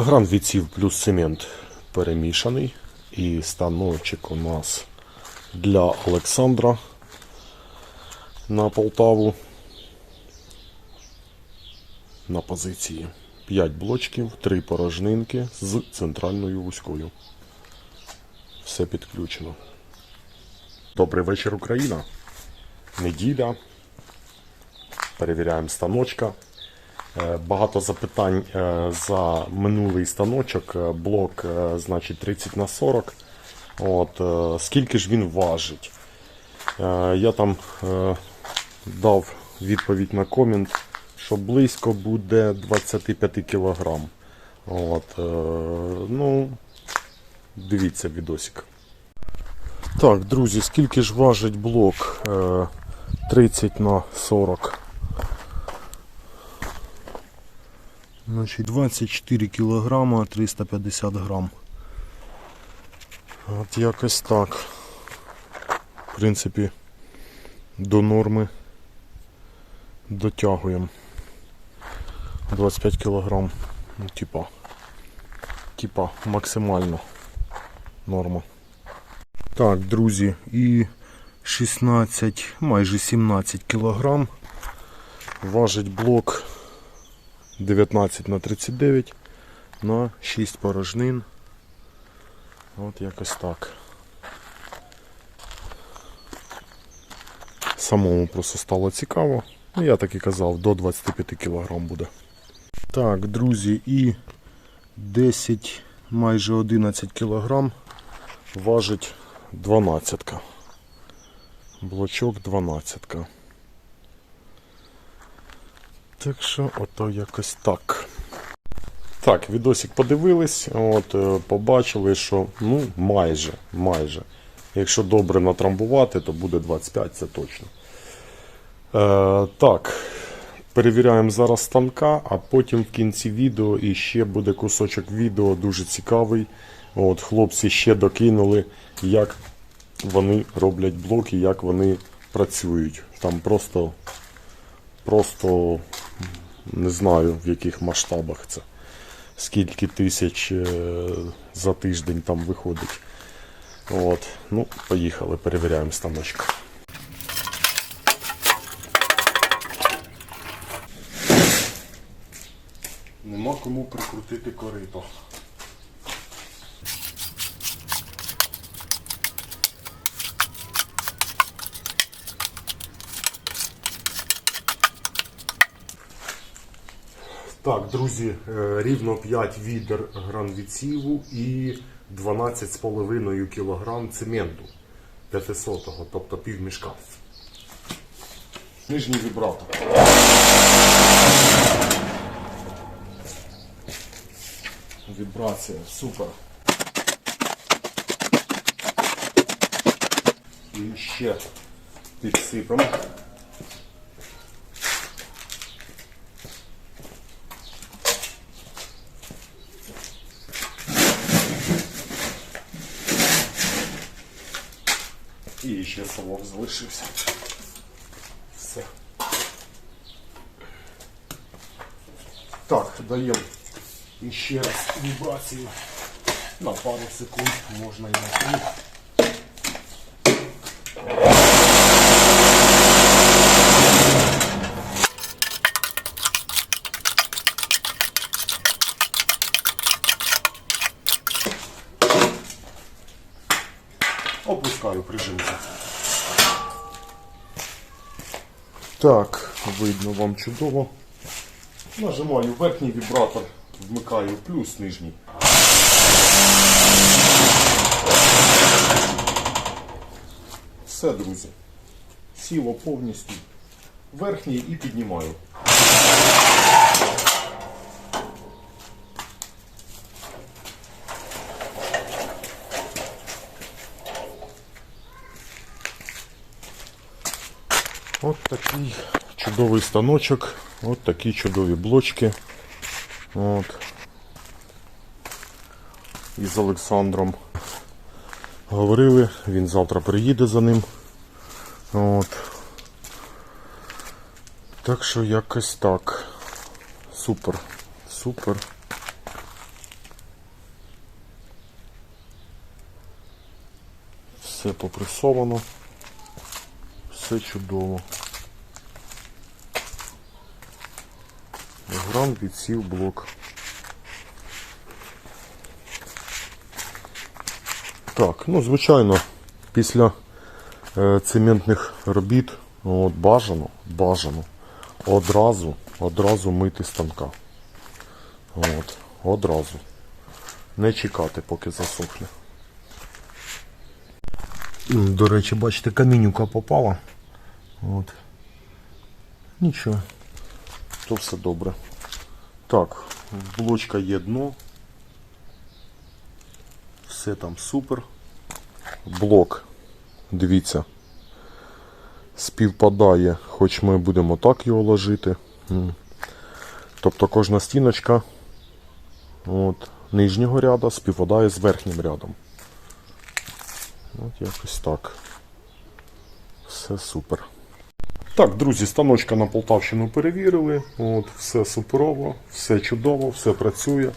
Гран відсів плюс цемент перемішаний. І станочок у нас для Олександра на Полтаву. На позиції 5 блочків, 3 порожнинки з центральною вузькою. Все підключено. Добрий вечір, Україна. Неділя. Перевіряємо станочка. Е, Багато запитань е, за минулий станочок. Е, Блок, значить, 30 на 40. От, скільки ж він важить? Я там дав відповідь на комент, що близько буде 25 кг. От, ну, дивіться відосик. Так, друзі, скільки ж важить блок? Е, 30 на 40. Значить, 24 кілограма 350 грам. От якось так. В принципі, до норми дотягуємо. 25 кілограм. Ну, типа. Типа максимально норма. Так, друзі, і 16, майже 17 кілограм. Важить блок 19 на 39 на 6 порожнин. От якось так. Самому просто стало цікаво. Ну, я так і казав, до 25 кг буде. Так, друзі, і 10, майже 11 кг важить 12. -ка. Блочок 12. -ка. Так що, ото якось так. Так, відосик подивились, от, е, побачили, що ну, майже, майже. Якщо добре натрамбувати, то буде 25, це точно. Е, так, перевіряємо зараз станка, а потім в кінці відео і ще буде кусочок відео дуже цікавий. От, хлопці ще докинули, як вони роблять блоки, як вони працюють. Там просто, просто не знаю в яких масштабах це. Скільки тисяч е, за тиждень там виходить. От. Ну, поїхали, перевіряємо станочку. Нема кому прикрутити корито. Так, друзі, е, рівно 5 відер гранвіціву і 12,5 кг цементу 500-го, тобто пів мішка. Нижній вібратор. Вібрація, супер. І ще підсипемо. ще совок залишився. Все. Так, даємо ще раз вібрацію на пару секунд, можна і на три. Опускаю прижимку. Так, видно вам чудово. Нажимаю верхній вібратор, вмикаю плюс нижній. Все, друзі. Сіло повністю. Верхній і піднімаю. такий чудовий станочок, от такі чудові блочки. От. з Олександром говорили, він завтра приїде за ним. От. Так що якось так. Супер, супер. Все попресовано, все чудово. Грам відсів блок. Так, ну звичайно, після е, цементних робіт от, бажано, бажано одразу, одразу мити станка. От, одразу. Не чекати, поки засохне. До речі, бачите, камінюка попала. От. Нічого. То все добре. Так, в блочка є дно. Все там супер. Блок, дивіться, співпадає, хоч ми будемо так його ложити. Тобто кожна стіночка от, нижнього ряду співпадає з верхнім рядом. От якось так. Все супер. Так, друзі, станочка на Полтавщину перевірили. От, все суперово, все чудово, все працює.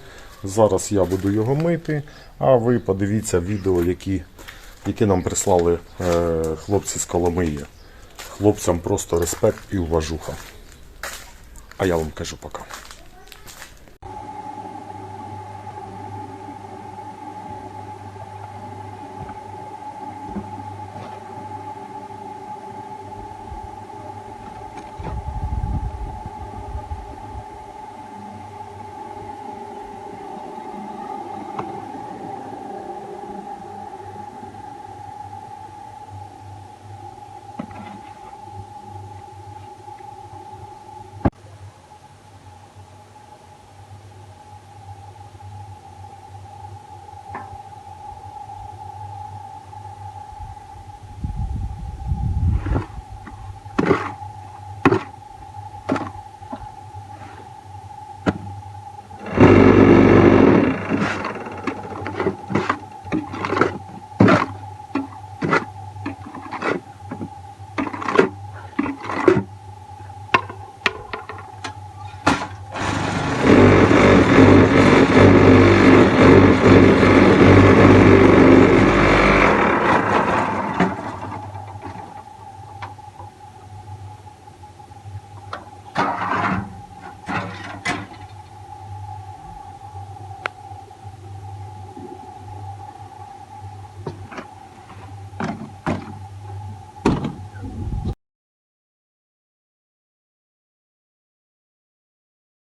Зараз я буду його мити, а ви подивіться відео, які, які нам прислали е, хлопці з Коломиї. Хлопцям просто респект і уважуха. А я вам кажу пока.